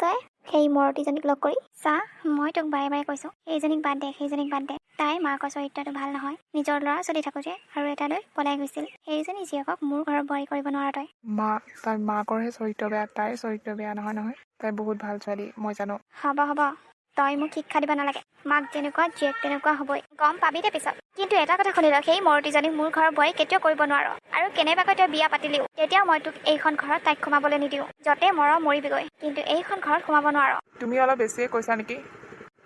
তই সেই মৰতিজনীক লগ কৰি চা মই তোক বাৰে বাৰে কৈছোঁ সেইজনীক বাদ দে সেইজনীক বাদ দে। তাই মাকৰ চৰিত্ৰটো ভাল নহয়। নিজৰ ল'ৰা চলি থাকোঁতে আৰু এটালৈ পলাই গৈছিল। সেইজনী জীয়েকক মোৰ ঘৰত বোৱাৰী কৰিব নোৱাৰ তই। মা তাই মাকৰহে চৰিত্ৰ বেয়া তাইৰ চৰিত্ৰ বেয়া নহয় নহয়। তাই বহুত ভাল ছোৱালী মই জানো। হ'ব হ'ব। তই মোক শিক্ষা দিব নালাগে। মাক যেনেকুৱা জীয়েক তেনেকুৱা হ'বই। গম পাবি দে পিছত। কিন্তু এটা কথা শুনি ল সেই মূৰ্তিজনীক মোৰ ঘৰৰ বোৱাৰী কেতিয়াও কৰিব নোৱাৰ। আৰু কেনেবাকৈ তই বিয়া পাতিলিও তেতিয়াও মই তোক এইখন ঘৰত তাইক সোমাবলৈ নিদিওঁ। য'তে মৰ মৰিবিগৈ কিন্তু এইখন ঘৰত সোমাব নোৱাৰ। তুমি অলপ বেছিয়ে কৈছা নেকি?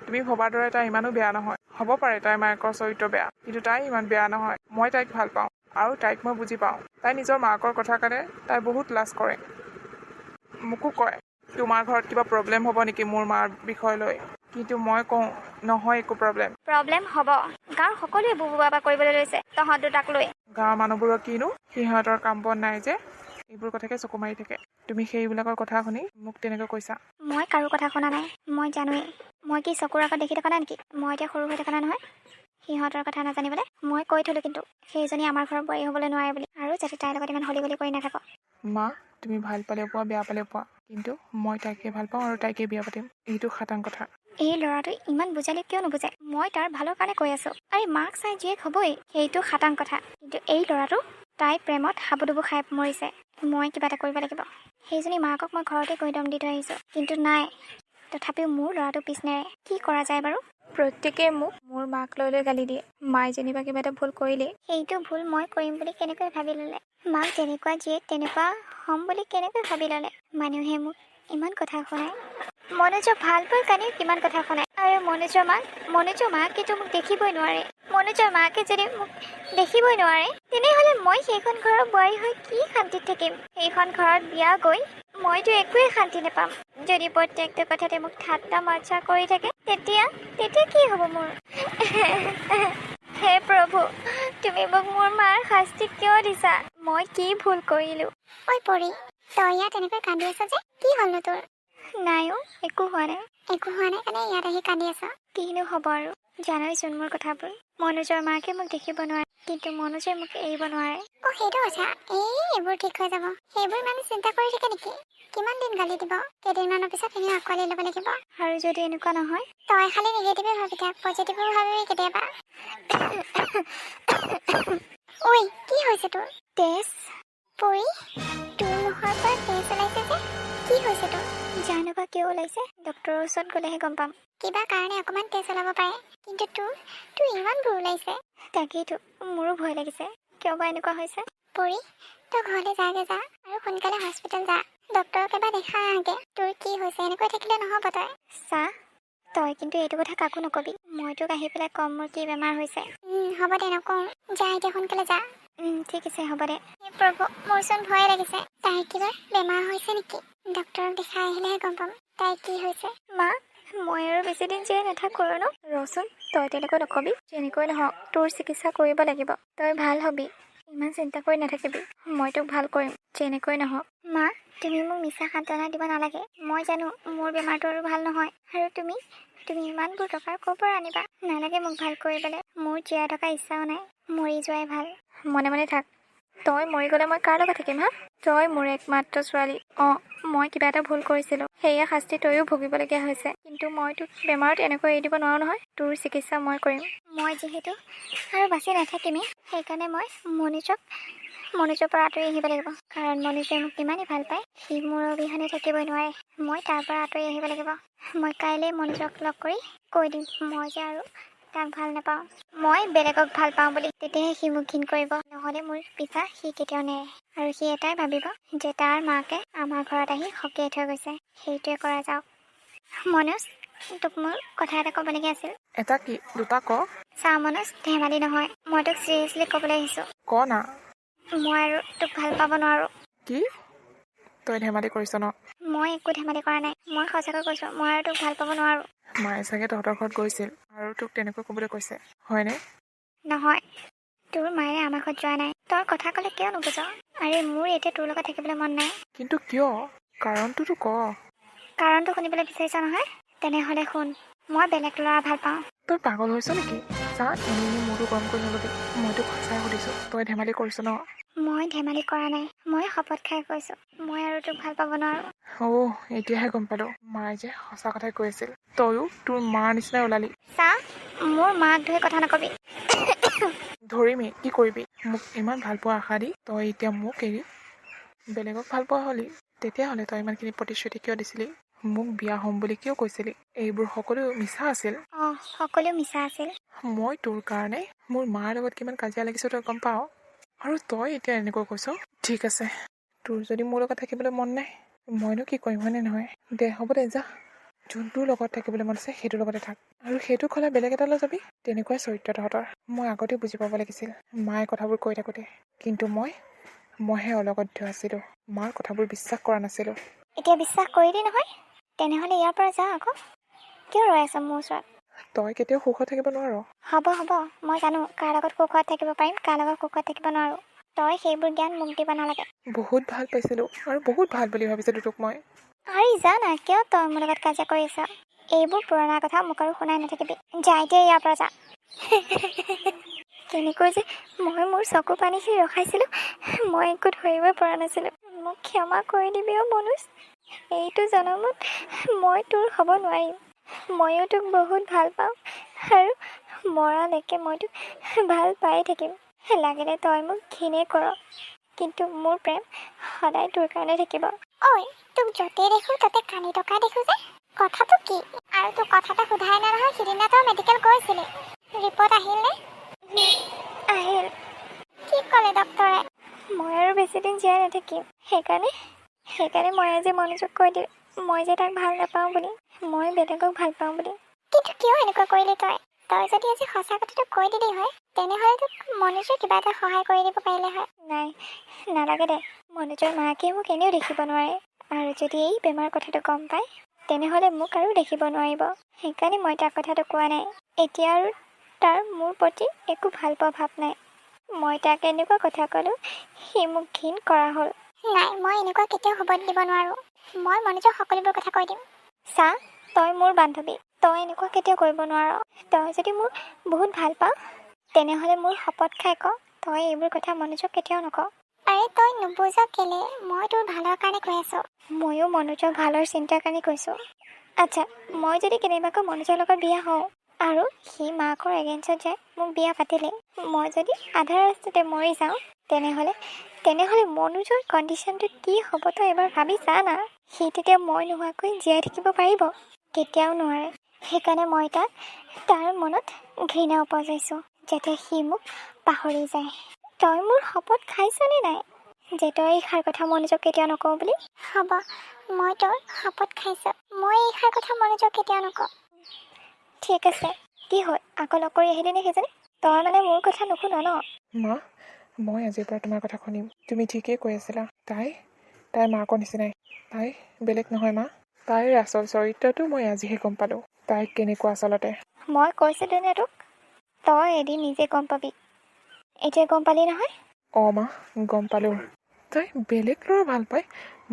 তুমি ভবাৰ দৰে তাই ইমানো বেয়া নহয়। হ'ব পাৰে তাইৰ মাকৰ চৰিত্ৰ বেয়া কিন্তু তাই ইমান বেয়া নহয়। মই তাইক ভাল পাওঁ আৰু তাইক মই বুজি পাওঁ। তাই নিজৰ মাকৰ কথা কাৰণে তাই বহুত লাজ কৰে। মোকো কয়। তোমাৰ ঘৰত কিবা প্ৰব্লেম হ'ব নেকি মোৰ মাৰ বিষয় লৈ কিন্তু মই কওঁ নহয় একো প্ৰব্লেম প্ৰব্লেম হ'ব। গাঁৱৰ সকলোৱে বুবু বাবা কৰিবলৈ লৈছে তহঁত দুটাক লৈ। গাঁৱৰ মানুহবোৰৰ কিনো? সিহঁতৰ কাম বন নাই যে। এইবোৰ কথাকে চকু মাৰি থাকে। তুমি সেইবিলাকৰ কথা শুনি মোক তেনেকৈ কৈছা। মই কাৰো কথা শুনা নাই মই জানোৱেই। মই কি চকুৰ আগত দেখি থকা নাই নেকি? মই এতিয়া সৰু হৈ থকা নাই নহয়। সিহঁতৰ কথা নাজানিবলৈ মই কৈ থলোঁ কিন্তু সেইজনী আমাৰ ঘৰৰ বোৱাৰী হ'বলৈ নোৱাৰে বুলি। আৰু যাতে তাইৰ লগত ইমান হলি গলি কৰি নাথাক মা তুমি ভাল পালে পোৱা বেয়া পালে পোৱা। কিন্তু মই তাইকে ভাল পাওঁ আৰু তাইকে বিয়া পাতিম। এইটো খাটাং কথা। এই ল'ৰাটোৱে ইমান বুজালে কিয় নুবুজে মই তাৰ ভালৰ কাৰণে কৈ আছোঁ। আৰে মাক চাই জীয়েক হ'বই সেইটো খাটাং কথা। কিন্তু এই ল'ৰাটো তাই প্ৰেমত হাবুডুবু খাই মৰিছে। মই কিবা এটা কৰিব লাগিব। সেইজনী মাকক মই ঘৰতে কৈ দম দি থৈ আহিছোঁ। কিন্তু নাই। তথাপিও মোৰ ল'ৰাটো পিছ নেৰে। কি কৰা যায় বাৰু? প্ৰত্যেকে মোক মোৰ মাক লৈ লৈ গালি দিয়ে। মায়ে যেনিবা কিবা এটা ভুল কৰিলেই। সেইটো ভুল মই কৰিম বুলি কেনেকৈ ভাবি ল'লে? মাক যেনেকুৱা জীয়েক তেনেকুৱা হ'ম বুলি কেনেকৈ ভাবি ল'লে? মানুহে মোক ইমান কথা শুনায়। মনোজৰ ভাল পোৱাৰ কাৰণেও কিমান কথা শুনায়। আৰু মনোজৰ মাক মনোজৰ মাকেতো মোক দেখিবই নোৱাৰে। মনোজৰ মাকে যদি মোক দেখিবই নোৱাৰে তেনেহ'লে মই সেইখন ঘৰৰ বোৱাৰী হৈ কি শান্তিত থাকিম? সেইখন ঘৰত বিয়া গৈ মইতো একোৱেই শান্তি নাপাম। যদি প্ৰত্যেকটো কথাতে মোক ঠাট্টা মজ্জা কৰি থাকে তেতিয়া তেতিয়া কি হ'ব মোৰ? হে প্ৰভু তুমি মোক মোৰ মাৰ শাস্তি কিয় দিছা? মই কি ভুল কৰিলোঁ? ঐ পৰি তই ইয়াত এনেকৈ কান্দি আছ যে কি হ'লনো তোৰ? নাই অ' একো হোৱা নাই। একো হোৱা নাই কাৰণে ইয়াত আহি কান্দি আছ। কিনো হ'ব আৰু? জানইচোন মোৰ কথাবোৰ। মনোজৰ মাকে মোক দেখিব নোৱাৰে কিন্তু মনোজে মোক এৰিব নোৱাৰে অ সেইটো কথা। এই এইবোৰ ঠিক হৈ যাব। সেইবোৰ ইমান চিন্তা কৰি থাকে নেকি? কিমান দিন গালি দিব? কেইদিনমানৰ পিছত এনেও আঁকোৱালি ল'ব লাগিব। আৰু যদি এনেকুৱা নহয়? তই খালি নিগেটিভে ভাবি থাক পজিটিভো ভাবিবি কেতিয়াবা। ঐ কি হৈছে তোৰ? তেজ। পৰি? তোৰ মুখৰ পৰা তেজ ওলাইছে যে? কি হৈছে তোৰ? জানো বা কিয় ওলাইছে? ডক্টৰৰ ওচৰত গ'লেহে গম পাম। কিবা কাৰণে অকণমান তেজ ওলাব পাৰে। কিন্তু তোৰ তোৰ ইমানবোৰ ওলাইছে তাকেইতো মোৰো ভয় লাগিছে। কিয় বা এনেকুৱা হৈছে? পৰি তই ঘৰলৈ যাগে যা আৰু সোনকালে হস্পিটেল যা। ডক্তৰক এবাৰ দেখাই আহাগে তোৰ কি হৈছে এনেকৈ থাকিলে নহ'ব তই। চা তই কিন্তু এইটো কথা কাকো নকবি। মই তোক আহি পেলাই কম মোৰ কি বেমাৰ হৈছে। হ'ব দে নকওঁ। যা এতিয়া সোনকালে যা। ঠিক আছে হ'ব দে। প্ৰভু মোৰচোন ভয়ে লাগিছে। তাইৰ কিবা বেমাৰ হৈছে নেকি? ডক্তৰক দেখাই আহিলেহে গম পাম। তাইৰ কি হৈছে? মা মই আৰু বেছিদিন জীয়াই নাথাকোঁ আৰু ন? ৰচোন তই তেনেকৈ নকবি। যেনেকৈ নহওক তোৰ চিকিৎসা কৰিব লাগিব। তই ভাল হবি। ইমান চিন্তা কৰি নাথাকিবি। মই তোক ভাল কৰিম। যেনেকৈ নহওক। মা তুমি মোক মিছা সান্তনা দিব নালাগে। মই জানো মোৰ বেমাৰটো আৰু ভাল নহয়। আৰু তুমি? তুমি ইমানবোৰ টকা ক'ৰ পৰা আনিবা? নালাগে মোক ভাল কৰিবলৈ। মোৰ জীয়াই থকা ইচ্ছাও নাই। মৰি যোৱাই ভাল। মনে মনে থাক। তই মৰি গ'লে মই কাৰ লগত থাকিম হা? তই মোৰ একমাত্ৰ ছোৱালী। অঁ মই কিবা এটা ভুল কৰিছিলোঁ। সেয়া শাস্তি তয়ো ভুগিবলগীয়া হৈছে। কিন্তু মই তোক বেমাৰত এনেকৈ এৰি দিব নোৱাৰো নহয়। তোৰ চিকিৎসা মই কৰিম। মই যিহেতু আৰু বাচি নাথাকিমেই সেইকাৰণে মই মনোজক মনোজৰ পৰা আঁতৰি আহিব লাগিব। কাৰণ মনোজে মোক ইমানেই ভাল পায় সি মোৰ অবিহনে থাকিবই নোৱাৰে। মই তাৰ পৰা আঁতৰি আহিব লাগিব। মই কাইলৈ মনোজক লগ কৰি কৈ দিম। মই যে আৰু তাক ভাল নাপাওঁ। মই বেলেগক ভাল পাওঁ বুলি তেতিয়াহে সি মোক ঘিণ কৰিব। নহ'লে মোৰ পিছা সি কেতিয়াও নেৰে। আৰু সি এটাই ভাবিব যে তাৰ মাকে আমাৰ ঘৰত আহি সকীয়াই থৈ গৈছে। সেইটোৱে কৰা যাওক। মনোজ তোক মোৰ কথা এটা ক'বলগীয়া আছিল। এটা কি? দুটা ক? চা মনোজ ধেমালি নহয়। মই তোক চিৰিয়াছলি ক'বলৈ আহিছোঁ। ক না? মই আৰু তোক ভাল পাব নোৱাৰোঁ। কি? তই ধেমালি কৰিছ ন? মই একো ধেমালি কৰা নাই। মই সঁচাকৈ কৈছোঁ মই আৰু তোক ভাল পাব নোৱাৰোঁ। মায়ে চাগে তহঁতৰ ঘৰত গৈছিল আৰু তোক তেনেকৈ ক'বলৈ কৈছে। হয়নে? নহয়। তোৰ মায়ে আমাৰ ঘৰত যোৱা নাই। তই কথা ক'লে কিয় নুবুজ? আৰে মোৰ এতিয়া তোৰ লগত থাকিবলৈ মন নাই। কিন্তু কিয়? কাৰণটোতো ক। কাৰণটো শুনিবলৈ বিচাৰিছ নহয়? তেনেহ'লে শুন মই বেলেগ ল'ৰা ভাল পাওঁ। তই পাগল হৈছ নেকি? চা এনেই এনেই মোৰতো গৰম কৰি নলবি। মইতো সঁচাই সুধিছোঁ। তই ধেমালি কৰিছ ন? মই ধেমালি কৰা নাই। মই শপত খাই কৈছোঁ মই আৰু তোক ভাল পাব নোৱাৰোঁ। অ' এতিয়াহে গম পালোঁ। মায়ে যে সঁচা কথাই কৈ আছিল। তয়ো তোৰ মাৰ নিচিনাই ওলালি। চা মোৰ মাক ধৰি কথা নকবি। ধৰিমেই কি কৰিবি? মোক ইমান ভাল পোৱা আশা দি তই এতিয়া মোক এৰি বেলেগক ভাল পোৱা হ'লি। তেতিয়াহ'লে তই ইমানখিনি প্ৰতিশ্ৰুতি কিয় দিছিলি? মোক বিয়া হ'ম বুলি কিয় কৈছিলি? এইবোৰ সকলো মিছা আছিল। অঁ সকলো মিছা আছিল। মই তোৰ কাৰণে মোৰ মাৰ লগত কিমান কাজিয়া লাগিছোঁ তই গম পাৱ? আৰু তই এতিয়া এনেকৈ কৈছ? ঠিক আছে। তোৰ যদি মোৰ লগত থাকিবলৈ মন নাই মইনো কি কৰিম হয়নে নহয়? দে হ'ব দে যা। যোনটোৰ লগত থাকিবলৈ মন আছে সেইটোৰ লগতে থাক। আৰু সেইটো খোলা বেলেগ এটালৈ যাবি? তেনেকুৱাই চৰিত্ৰ তহঁতৰ। মই আগতে বুজি পাব লাগিছিল। মায়ে কথাবোৰ কৈ থাকোঁতে। কিন্তু মই মইহে অলগধ্য আছিলোঁ। মাৰ কথাবোৰ বিশ্বাস কৰা নাছিলোঁ। এতিয়া বিশ্বাস কৰিলি নহয়? তেনেহ'লে ইয়াৰ পৰা যা আকৌ। কিয় ৰৈ আছ মোৰ ওচৰত? তই কেতিয়াও সুখত থাকিব নোৱাৰ। হ'ব হ'ব মই জানো কাৰ লগত সুখত থাকিব পাৰিম কাৰ লগত সুখত থাকিব নোৱাৰোঁ। তই সেইবোৰ জ্ঞান মোক দিব নালাগে। বহুত ভাল পাইছিলোঁ আৰু বহুত ভাল বুলি ভাবিছিলোঁ তোক মই। আৰে যা না কিয় তই মোৰ লগত কাজিয়া কৰি আছ? এইবোৰ পুৰণা কথা মোক আৰু শুনাই নাথাকিবি। যা এতিয়া ইয়াৰ পৰা যা। কেনেকৈ যে মই মোৰ চকু পানীখিনি ৰখাইছিলোঁ মই একো ধৰিবই পৰা নাছিলোঁ। মোক ক্ষমা কৰি দিবি অ' মনোজ। এইটো জনমত মই তোৰ হ'ব নোৱাৰিম। ময়ো তোক বহুত ভাল পাওঁ আৰু মৰালৈকে মই তোক ভাল পাই থাকিম। লাগিলে তই মোক ঘিনেই কৰ কিন্তু মোৰ প্ৰেম সদায় তোৰ কাৰণে থাকিব। ঐ তোক য'তে দেখো ততে কানি থকা দেখো যে। কথাটো কি? আৰু তোক কথা এটা সোধাই নাই নহয় সিদিনা তই মেডিকেল গৈছিলি। ৰিপৰ্ট আহিলনে আহিল। কি ক'লে ডক্তৰে মই আৰু বেছিদিন জীয়াই নাথাকিম। সেইকাৰণে সেইকাৰণে মই আজি মনোযোগ কৈ দিলোঁ মই যে তাক ভাল নাপাওঁ বুলি মই বেলেগক ভাল পাওঁ বুলি। কিন্তু কিয় এনেকুৱা কৰিলি তই? তই যদি আজি সঁচা কথাটো কৈ দিলি হয় তেনেহ'লে তোক মনোজে কিবা এটা সহায় কৰি দিব পাৰিলে হয়। নাই নালাগে দে। মনোজৰ মাকে মোক এনেও দেখিব নোৱাৰে। আৰু যদি এই বেমাৰ কথাটো গম পায় তেনেহ'লে মোক আৰু দেখিব নোৱাৰিব। সেইকাৰণে মই তাক কথাটো কোৱা নাই। এতিয়া আৰু তাৰ মোৰ প্ৰতি একো ভাল ভাৱ নাই। মই তাক এনেকুৱা কথা ক'লোঁ সি মোক ঘিণ কৰা হ'ল। নাই মই এনেকুৱা কেতিয়াও হ'ব দিব নোৱাৰোঁ। মই মনোজক সকলোবোৰ কথা কৈ দিম। চা তই মোৰ বান্ধৱী তই এনেকুৱা কেতিয়াও কৰিব নোৱাৰ। তই যদি মোক বহুত ভাল পাওঁ তেনেহ'লে মোৰ শপত খাই ক। তই এইবোৰ কথা মনোযোগ কেতিয়াও নক। আৰে তই নুবুজ কেলে? মই তোৰ ভালৰ কাৰণে কৈ আছোঁ। ময়ো মনোজৰ ভালৰ চিন্তাৰ কাৰণে কৈছোঁ। আচ্ছা মই যদি কেনেবাকৈ মনোজৰ লগত বিয়া হওঁ আৰু সি মাকৰ এগেইনষ্টত যায় মোক বিয়া পাতিলে। মই যদি আধা ৰাস্তাতে মৰি যাওঁ তেনেহ'লে তেনেহ'লে মনোজৰ কণ্ডিশ্যনটো কি হ'ব তই এবাৰ ভাবি চা না। সি তেতিয়া মই নোহোৱাকৈ জীয়াই থাকিব পাৰিব। কেতিয়াও নোৱাৰে। সেইকাৰণে মই তাক তাৰ মনত ঘৃণা উপজাইছোঁ যাতে সি মোক পাহৰি যায়। তই মোৰ শপত খাইছনে নাই? যে তই এই সাৰ কথা মনোযোগ কেতিয়াও নকওঁ বুলি। হ'ব মই তোৰ শপত খাইছোঁ। মই এইষাৰ কথা মনোজক কেতিয়াও নকওঁ। ঠিক আছে। কি হ'ল? আকৌ লগ কৰি আহিলি নে সেইজনী? তই মানে মোৰ কথা নুশুন ন? মা মই আজিৰ পৰা তোমাৰ কথা শুনিম। তুমি ঠিকেই কৈ আছিলা। তাই? তাই মাকৰ নিচিনাই। তাই? বেলেগ নহয় মা। তাইৰ আচল চৰিত্ৰটো মই আজিহে গম পালোঁ। তাই কেনেকুৱা আচলতে? মই কৈছিলোঁ নে তোক? তই এদিন নিজে গম পাবি। এতিয়া গম পালি নহয়? অঁ মা গম পালোঁ। তাই বেলেগ ল'ৰা ভাল পায়।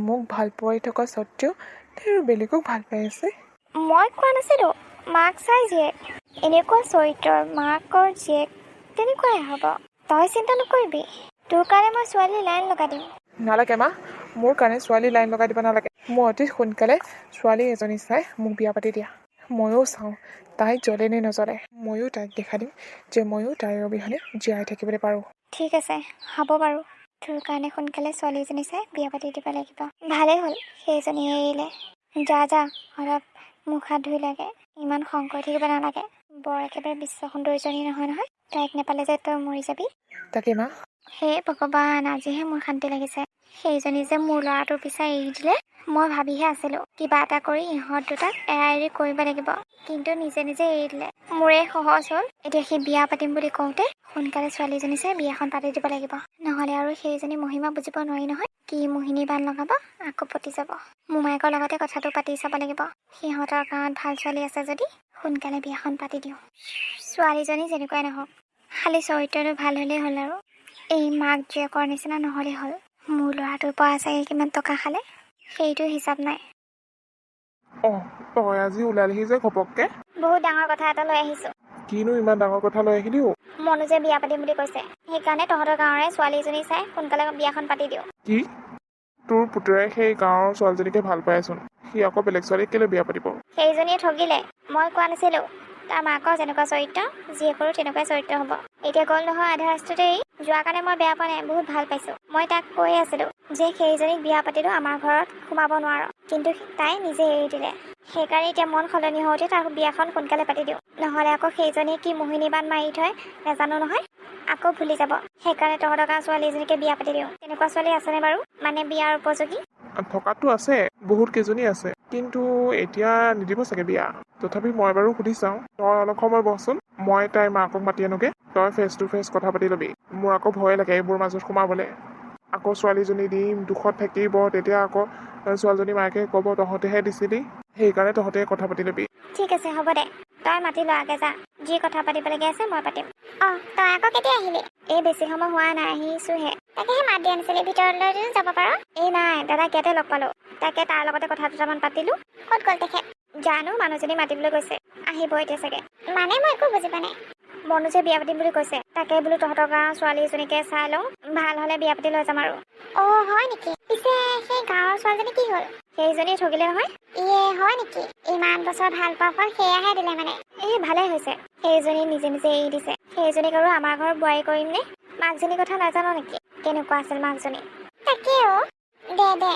মোক ভাল পাই থকা স্বত্তেও তাই আৰু বেলেগক ভাল পাই আছে। মই কোৱা নাছিলোঁ। মাক চাই জীয়েক এনেকুৱা চৰিত্ৰৰ মাকৰ জীয়েক তেনেকুৱাই হ'ব। তই চিন্তা নকৰিবি। তোৰ কাৰণে মই ছোৱালী লাইন লগাই দিম। নালাগে মা মোৰ কাৰণে ছোৱালী লাইন লগাই দিব নালাগে। মই অতি সোনকালে ছোৱালী এজনী চাই মোক বিয়া পাতি দিয়া। ময়ো চাওঁ তাই জ্বলে নে নজ্বলে। ময়ো তাইক দেখা দিম যে ময়ো তাইৰ অবিহনে জীয়াই থাকিবলৈ পাৰোঁ। ঠিক আছে হ'ব বাৰু। তোৰ কাৰণে সোনকালে ছোৱালীজনী চাই বিয়া পাতি দিব লাগিব। ভালেই হ'ল সেইজনী এৰিলে। যা যা অলপ মুখ হাত ধুই লাগে ইমান খং কৰি থাকিব নালাগে। বৰ একেবাৰে বিশ্ব সুন্দৰীজনী নহয় নহয়। তাইক নাপালে যে তই মৰি যাবি। তাকে মা। হে ভগৱান আজিহে মোৰ শান্তি লাগিছে। সেইজনী যে মোৰ ল'ৰাটোৰ পিছা এৰি দিলে মই ভাবিহে আছিলোঁ। কিবা এটা কৰি ইহঁত দুটাক এৰা এৰি কৰিব লাগিব। কিন্তু নিজে নিজে এৰি দিলে। মোৰে সহজ হ'ল। এতিয়া সি বিয়া পাতিম বুলি কওঁতে সোনকালে ছোৱালীজনী চাই বিয়াখন পাতি দিব লাগিব। নহ'লে আৰু সেইজনী মহিমা বুজিব নোৱাৰি নহয়। কি মোহিনী বান লগাব আকৌ পতি যাব। মোমায়েকৰ লগতে কথাটো পাতি চাব লাগিব। সিহঁতৰ গাঁৱত ভাল ছোৱালী আছে যদি সোনকালে বিয়াখন পাতি দিওঁ। ছোৱালীজনী যেনেকুৱাই নহওক। খালি চৰিত্ৰটো ভাল হ'লেই হ'ল আৰু। এই মাক জীয়েকৰ নিচিনা নহ'লেই হ'ল। মোৰ ল'ৰাটোৰ পৰা চাগে কিমান টকা খালে? সেইটো হিচাপ নাই। তই আজি ওলালিহি যে ঘপককৈ। বহুত ডাঙৰ কথা এটা লৈ আহিছোঁ। কিনো ইমান ডাঙৰ কথা লৈ আহিলি অ' মনোজে বিয়া পাতিম বুলি কৈছে সেইকাৰণে তহঁতৰ গাঁৱৰে ছোৱালী এজনী চাই সোনকালে বিয়াখন পাতি দিওঁ। কি? তোৰ পুতেৰে সেই গাঁৱৰ ছোৱালীজনীকে ভাল পাইচোন। সি আকৌ বেলেগ ছোৱালীক কেলৈ বিয়া পাতিব? সেইজনীয়ে ঠগিলে মই কোৱা নাছিলোঁ। তাৰ মাকৰ যেনেকুৱা চৰিত্ৰ জীয়েকৰো তেনেকুৱাই চৰিত্ৰ হ'ব। এতিয়া গ'ল নহয় আধা ৰাস্তাতেই যোৱাৰ কাৰণে মই বেয়া পোৱা নাই বহুত ভাল পাইছোঁ। মই তাক কৈ আছিলোঁ যে সেইজনীক বিয়া পাতিলেও আমাৰ ঘৰত সোমাব নোৱাৰোঁ। কিন্তু তাই নিজে এৰি দিলে। সেইকাৰণে এতিয়া মন সলনি হওঁতে তাক বিয়াখন সোনকালে পাতি দিওঁ। নহ'লে আকৌ সেইজনীয়ে কি মোহিনী বান মাৰি থয় নাজানো নহয়। আকৌ ভুলি যাব। সেইকাৰণে তহঁতৰ গাঁৱৰ ছোৱালী এজনীকে বিয়া পাতি দিওঁ। তেনেকুৱা ছোৱালী আছেনে বাৰু? মানে বিয়াৰ উপযোগী? থকাটো আছে বহুত কেইজনী আছে। কিন্তু এতিয়া নিদিব চাগে বিয়া। তথাপি মই বাৰু সুধি চাওঁ। তই অলপ সময় বহচোন মই তাইৰ মাকক মাতি আনোগে। তই ফেচ টু ফেচ কথা পাতি ল'বি। মোৰ আকৌ ভয় লাগে এইবোৰ মাজত সোমাবলে। আকৌ ছোৱালীজনী দিম দুখত থাকিব তেতিয়া আকৌ ছোৱালীজনী মাকে ক'ব তহঁতেহে দিছিলি। সেইকাৰণে তহঁতে কথা পাতি ল'বি। ঠিক আছে হ'ব দে। তই মাতি ল আগে যা। যি কথা পাতিবলগীয়া আছে মই পাতিম। অঁ তই আকৌ কেতিয়া আহিলি এই বেছি সময় হোৱা নাই আহিছোহে। তাকেহে মাত দিয়া নাছিলি ভিতৰলৈ যদি যাব পাৰ। এই নাই দাদাক ইয়াতে লগ পালোঁ। তাকে তাৰ লগতে কথা দুটামান পাতিলোঁ। ক'ত গ'ল তেখেত? জানো মানুহজনী মাতিবলৈ গৈছে। আহিব এতিয়া চাগে। মানে মই একো বুজি পোৱা নাই। মনোজে বিয়া পাতিম বুলি কৈছে। তাকে বোলো তহঁতৰ গাঁৱৰ ছোৱালী এজনীকে চাই লওঁ। ভাল হ'লে বিয়া পাতি লৈ যাম আৰু। অঁ হয় নেকি? পিছে সেই গাঁৱৰ ছোৱালীজনী কি হ'ল? সেইজনী ঠগিলে নহয়? ইয়ে হয় নেকি? ইমান বছৰ ভাল পোৱা ফল সেয়াহে দিলে মানে। এই ভালেই হৈছে। সেইজনী নিজে নিজে এৰি দিছে। সেইজনীক আৰু আমাৰ ঘৰত বোৱাৰী কৰিম নে? মাকজনীৰ কথা নাজানো নেকি? কেনেকুৱা আছিল মাকজনী? তাকে অ' দে দে।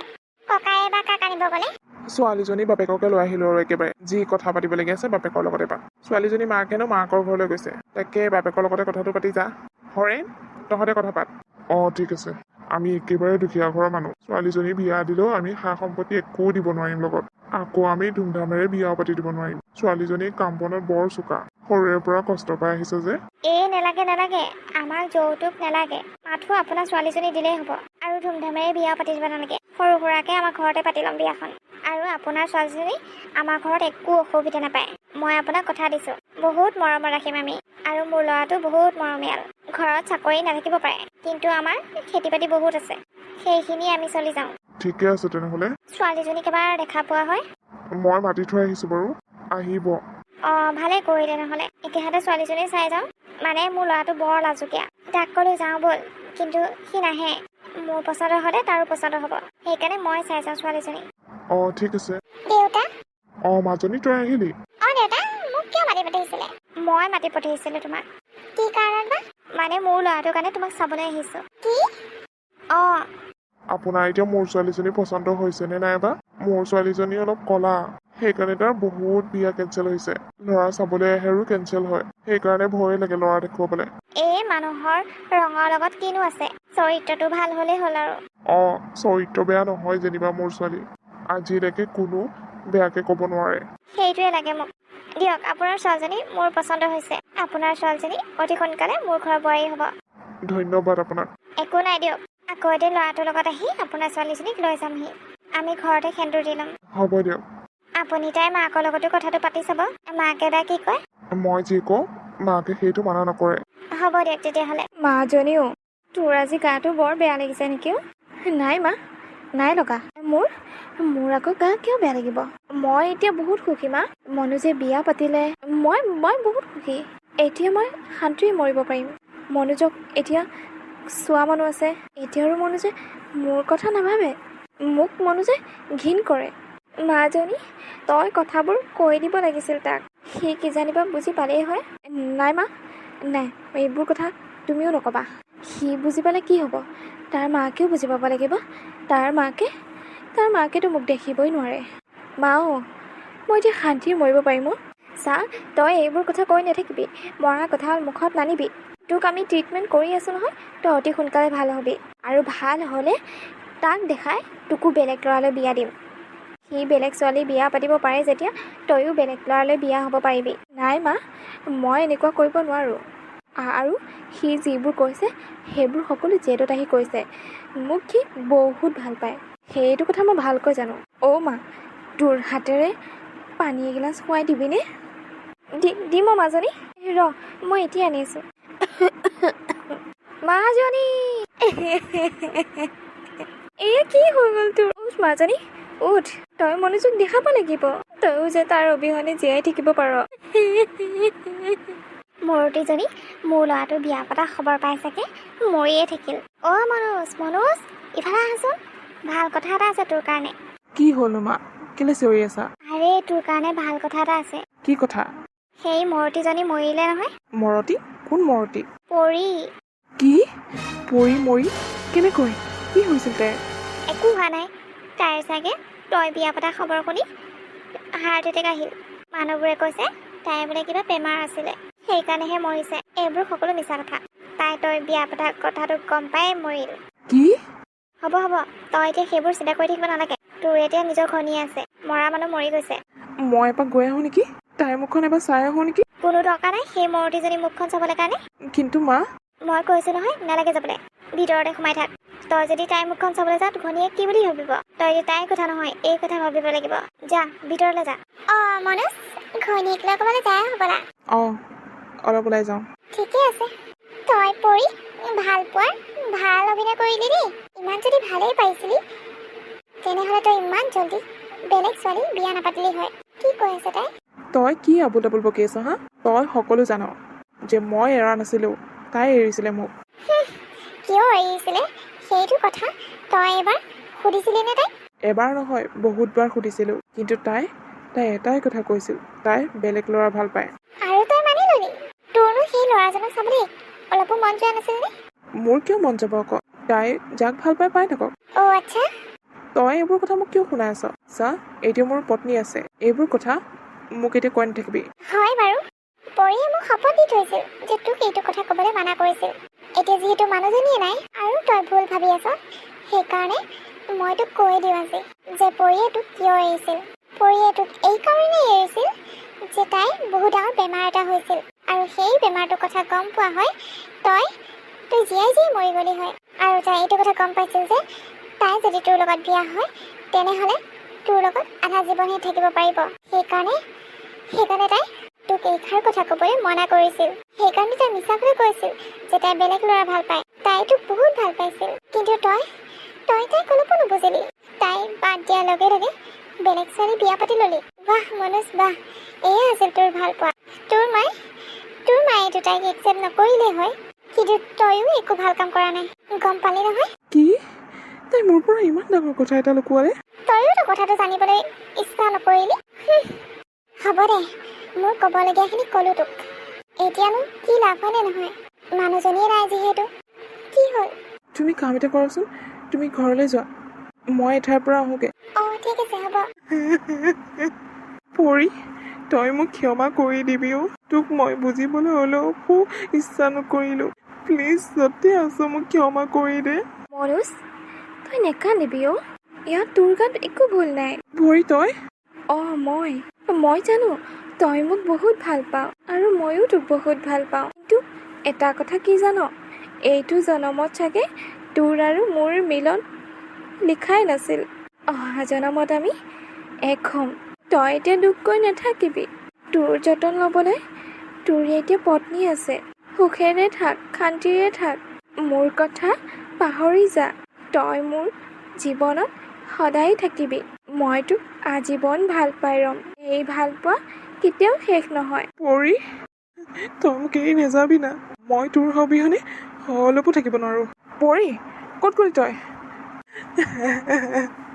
ককায়ে বা কাক আনিব গ'লে? ছোৱালীজনী বাপেককে লৈ আহিলো আৰু একেবাৰে। যি কথা পাতিবলগীয়া আছে বাপেকৰ লগতে পাত ছোৱালীজনী মাকেনো মাকৰ ঘৰলৈ গৈছে। তাকে বাপেকৰ লগতে কথাটো পাতি যা। হৰেণ তহঁতে কথা পাত। অঁ ঠিক আছে। আমি একেবাৰে দুখীয়া ঘৰৰ মানুহ। ছোৱালীজনী বিয়া দিলেও আমি সা সম্পত্তি একো দিব নোৱাৰিম লগত। আকৌ আমি ধুমধামেৰে বিয়াও পাতি দিব নোৱাৰিম। ছোৱালীজনী কাম বনত বৰ চোকা। সৰুৰে পৰা কষ্ট পাই আহিছে যে। এই নেলাগে নেলাগে। আমাক যৌতুক নেলাগে। মাথো আপোনাৰ ছোৱালীজনী দিলেই হ'ব। আৰু ধুমধামেৰে বিয়া পাতি দিব নালাগে। সৰু সুৰাকৈ আমাৰ ঘৰতে পাতি ল'ম বিয়াখন। আৰু আপোনাৰ ছোৱালীজনী আমাৰ ঘৰত একো অসুবিধা নাপায়। মই আপোনাক কথা দিছোঁ। বহুত মৰমত ৰাখিম আমি। আৰু মোৰ ল'ৰাটো বহুত মৰমীয়াল। ঘৰত চাকৰি নাথাকিব পাৰে। কিন্তু আমাৰ খেতি বাতি বহুত আছে। সেইখিনি আমি চলি যাওঁ। ঠিকে আছে তেনেহ'লে। ছোৱালীজনীক এবাৰ দেখা পোৱা হয়। মই মাতি থৈ আহিছোঁ বাৰু। আহিব। অঁ ভালে কৰিলে নহ'লে। এতিয়াহঁতে ছোৱালীজনী চাই যাওঁ। মানে মোৰ ল'ৰাটো বৰ লাজুকীয়া। তাক ক'লৈ যাওঁ ব'ল। কিন্তু সি নাহে। মোৰ পচন্দৰ হ'লে তাৰো পচন্দৰ হ'ব। সেইকাৰণে মই চাই যাওঁ ছোৱালীজনী। অঁ ঠিক আছে। দেউতা? অঁ মাজনী তই আহিলি? মই মাতি পঠিয়াইছিলোঁ তোমাক। কি কাৰণত বা? মানে মোৰ ল'ৰাটোৰ কাৰণে তোমাক চাবলৈ আহিছোঁ। কি? অঁ। আপোনাৰ এতিয়া মোৰ ছোৱালীজনী পচন্দ হৈছে নে নাইবা মোৰ ছোৱালীজনী অলপ ক'লা। সেইকাৰণে তাৰ বহুত বিয়া কেঞ্চেল হৈছে। ল'ৰা চাবলৈ আহে আৰু কেঞ্চেল হয়। সেইকাৰণে ভয় লাগে ল'ৰা দেখুৱাবলৈ। এই মানুহৰ ৰঙৰ লগত কিনো আছে? চৰিত্ৰটো ভাল হ'লেই হ'ল আৰু। অঁ চৰিত্ৰ বেয়া নহয় যেনিবা মোৰ ছোৱালী। আজিলৈকে কোনো বেয়াকে ক'ব নোৱাৰে। সেইটোৱে লাগে মোক। দিয়ক আপোনাৰ ছোৱালীজনী মোৰ পচন্দ হৈছে। আপোনাৰ ছোৱালীজনী অতি সোনকালে মোৰ ঘৰৰ বোৱাৰী হ'ব। ধন্যবাদ আপোনাক। একো নাই দিয়ক। আকৌ এদিন ল'ৰাটোৰ লগত আহি আপোনাৰ ছোৱালীজনীক লৈ যামহি। আমি ঘৰতে সেন্দুৰ দি ল'ম। হ'ব দিয়ক। আপুনি তাই মাকৰ লগতো কথাটো পাতি চাব। মাকে বা কি কয়? মই যি কওঁ মাকে সেইটো মানা নকৰে। হ'ব দিয়ক তেতিয়াহ'লে। মাজনীও তোৰ আজি গাটো বৰ বেয়া লাগিছে নেকি অ? নাই মা। নাই লগা। মোৰ মোৰ আকৌ গা কিয় বেয়া লাগিব? মই এতিয়া বহুত সুখী মা। মনোজে বিয়া পাতিলে। মই মই বহুত সুখী। এতিয়া মই শান্তিৰে মৰিব পাৰিম। মনোজক এতিয়া চোৱা মানুহ আছে। এতিয়া আৰু মনোজে মোৰ কথা নাভাবে। মোক মনোজে ঘিণ কৰে। মাজনী তই কথাবোৰ কৈ দিব লাগিছিল তাক। সি কিজানিবা বুজি পালেই হয়। নাই মা। নাই এইবোৰ কথা তুমিও নক'বা। সি বুজি পালে কি হ'ব? তাৰ মাকেও বুজি পাব লাগিব। তাৰ মাকে তাৰ মাকেতো মোক দেখিবই নোৱাৰে। মা অ' মই এতিয়া শান্তিৰে মৰিব পাৰিম চা তই এইবোৰ কথা কৈ নাথাকিবি। মৰা কথা মুখত নানিবি। তোক আমি ট্ৰিটমেণ্ট কৰি আছোঁ নহয় তই অতি সোনকালে ভাল হ'বি। আৰু ভাল হ'লে তাক দেখাই তোকো বেলেগ ল'ৰালৈ বিয়া দিম। সি বেলেগ ছোৱালী বিয়া পাতিব পাৰে যেতিয়া তয়ো বেলেগ ল'ৰালৈ বিয়া হ'ব পাৰিবি। নাই মা মই এনেকুৱা কৰিব নোৱাৰোঁ। আৰু সি যিবোৰ কৈছে সেইবোৰ সকলো জেদত আহি কৈছে। মোক সি বহুত ভাল পায়। সেইটো কথা মই ভালকৈ জানো। অ' মা তোৰ হাতেৰে পানী এগিলাচ খুৱাই দিবিনে? দিম অ' মাজনী। ৰ মই এতিয়া আনিছোঁ মাজনী! এয়া কি হৈ গ'ল তোৰ? উঠ মাজনী উঠ। তই মনোযোগ দেখাব লাগিব। তইও যে তাৰ অবিহনে জীয়াই থাকিব পাৰ। মূৰ্তিজনী মোৰ ল'ৰাটো বিয়া পতা খবৰ পাই চাগে মৰিয়ে থাকিল। অ' মনোজ মনোজ ইফালে আহাচোন। ভাল কথা এটা আছে তোৰ কাৰণে। কি হ'লনো মা? কেলে চিঞৰি আছা? আৰে তোৰ কাৰণে ভাল কথা এটা আছে। কি কথা? সেই মূৰ্তিজনী মৰিলে নহয়। মৰতি কোন মৰতি পৰি। কি? পৰি মৰি? কেনেকৈ? কি হৈছিল তাইৰ? একো হোৱা নাই। তাইৰ চাগে তই বিয়া পতা খবৰ শুনি হাৰ্ট এটেক আহিল। মানুহবোৰে কৈছে তাইৰ বোলে কিবা বেমাৰ আছিলে। সেইকাৰণেহে মৰিছে। এইবোৰ সকলো মিছা কথা। তাই তই বিয়া পতা কথাটো গম পাই মৰিল। কি? হ'ব হ'ব। তই এতিয়া সেইবোৰ চিন্তা কৰি থাকিব নালাগে। তোৰ এতিয়া নিজৰ ঘনী আছে। মৰা মানুহ মৰি গৈছে। মই এপাক গৈ আহোঁ নেকি? তাইৰ মুখখন এবাৰ চাই আহোঁ নেকি? কোনো দৰকাৰ নাই। সেই মূৰ্তিজনী মুখখন চাবলৈ কাৰণে। কিন্তু মা? মই কৈছোঁ নহয় নালাগে যাবলৈ। ভিতৰতে সোমাই থাক। তই যদি তাইৰ মুখখন চাবলৈ যাৱ ঘনীয়ে কি বুলি ভাবিব? তই যদি তাইৰ কথা নহয় এই কথা ভাবিব লাগিব। যা ভিতৰলৈ যা। অঁ মনোজ ঘৈণীয়েক লৈ ক'বলৈ যায় হ'বলা। অঁ। অলপ ওলাই যাওঁ। ঠিকে আছে। তই পৰি ভাল পোৱাৰ ভাল অভিনয় কৰিলি দেই ইমান যদি ভালেই পাইছিলি তেনেহ'লে তই ইমান জল্দি বেলেগ ছোৱালী বিয়া নাপাতিলি হয়। কি কৈ আছে তাই? তই কি আবুল তাবুল বকি আছ হা? তই সকলো জান যে মই এৰা নাছিলোঁ তাই এৰিছিলে মোক। কিয় এৰিছিলে? সেইটো কথা তই এবাৰ সুধিছিলি নে তাই এবাৰ নহয় বহুতবাৰ সুধিছিলোঁ। কিন্তু তাই তাই এটাই কথা কৈছিল তাই বেলেগ ল'ৰা ভাল পায় আৰু তই মানি ললি তোৰনো সেই ল'ৰাজনক চাবলৈ অলপো মন যোৱা নাছিল নে? মোৰ কিয় মন যাব আকৌ? তাই যাক ভাল পাই পাই থাকক। অ' আচ্ছা। তই এইবোৰ কথা মোক কিয় শুনাই আছ? চা এতিয়া মোৰ পত্নী আছে। এইবোৰ কথা মোক এতিয়া কৈ নাথাকিবি। হয় বাৰু। পৰিয়ে মোক শপত দি থৈছিল যে তোক এইটো কথা ক'বলৈ মানা কৰিছিল। এতিয়া যিহেতু মানুহজনীয়ে নাই আৰু তই ভুল ভাবি আছ সেইকাৰণে মই তোক কৈ দিওঁ আজি যে পৰিয়ে তোক কিয় এৰিছিল। পৰিয়ে তোক এইকাৰণেই এৰিছিল যে তাই বহুত ডাঙৰ বেমাৰ এটা হৈছিল। আৰু সেই বেমাৰটোৰ কথা গম পোৱা হয় তই তই জীয়াই জীয়াই মৰি গ'লি হয়। আৰু তাই এইটো কথা গম পাইছিল যে তাই যদি তোৰ লগত বিয়া হয় তেনেহ'লে তোৰ লগত আধা জীৱনহে থাকিব পাৰিব। সেইকাৰণে সেইকাৰণে তাই তোক এইষাৰ কথা ক'বলৈ মনা কৰিছিল। সেইকাৰণে তাই মিছাকৈ কৈছিল যে তাই বেলেগ ল'ৰা ভাল পায়। তাই তোক বহুত ভাল পাইছিল। কিন্তু তই তই তাইক অলপো নুবুজিলি। তাই বাদ দিয়াৰ লগে লগে বেলেগ ছোৱালী বিয়া পাতি ল'লি। বাহ মনোজ বাহ এয়া আছিল তোৰ ভাল পোৱা। তোৰ মায়ে তোৰ মায়ে এইটো তাইক একচেপ্ট নকৰিলেই হয়। কিন্তু তয়ো একো ভাল কাম কৰা নাই। গম পালি নহয়? কি? তাই মোৰ পৰা ইমান ডাঙৰ কথা এটা লুকুৱালে? তয়ো কথাটো জানিবলৈ ইচ্ছা নকৰিলি। হ'ব দে মোৰ ক'বলগীয়াখিনি ক'লো তোক। এতিয়ানো কি লাভ হয়নে নহয়? মানুহজনীয়ে নাই যিহেতু। কি হ'ল? তুমি কাম এটা কৰাচোন তুমি ঘৰলৈ যোৱা। মই এঠাইৰ পৰা আহোঁগৈ। অঁ ঠিক আছে হ'ব। পৰি তই মোক ক্ষমা কৰি দিবি অ' তোক মই বুজিবলৈ অলপো ইচ্ছা নকৰিলোঁ প্লিজ য'তে আছ মোক ক্ষমা কৰি দে। মনোজ তই নেকান্দিবি অ' ইয়াত তোৰ গাত একো ভুল নাই। ভৰি তই? অঁ মই। মই জানো তই মোক বহুত ভাল পাওঁ আৰু ময়ো তোক বহুত ভাল পাওঁ। কিন্তু এটা কথা কি জান? এইটো জনমত চাগে তোৰ আৰু মোৰ মিলন লিখাই নাছিল। অহা জনমত আমি এক হ'ম। তই এতিয়া দুখ কৰি নাথাকিবি। তোৰ যতন ল'বলৈ তোৰ এতিয়া পত্নী আছে। সুখেৰে থাক শান্তিৰে থাক। মোৰ কথা পাহৰি যা। তই মোৰ জীৱনত সদায় থাকিবি। মই তোক আজীৱন ভাল পাই ৰ'ম। এই ভাল পোৱা কেতিয়াও শেষ নহয়। পৰি তই মোক এৰি নাযাবি না। মই তোৰ অবিহনে অলপো থাকিব নোৱাৰোঁ। পৰি ক'ত গ'লি তই?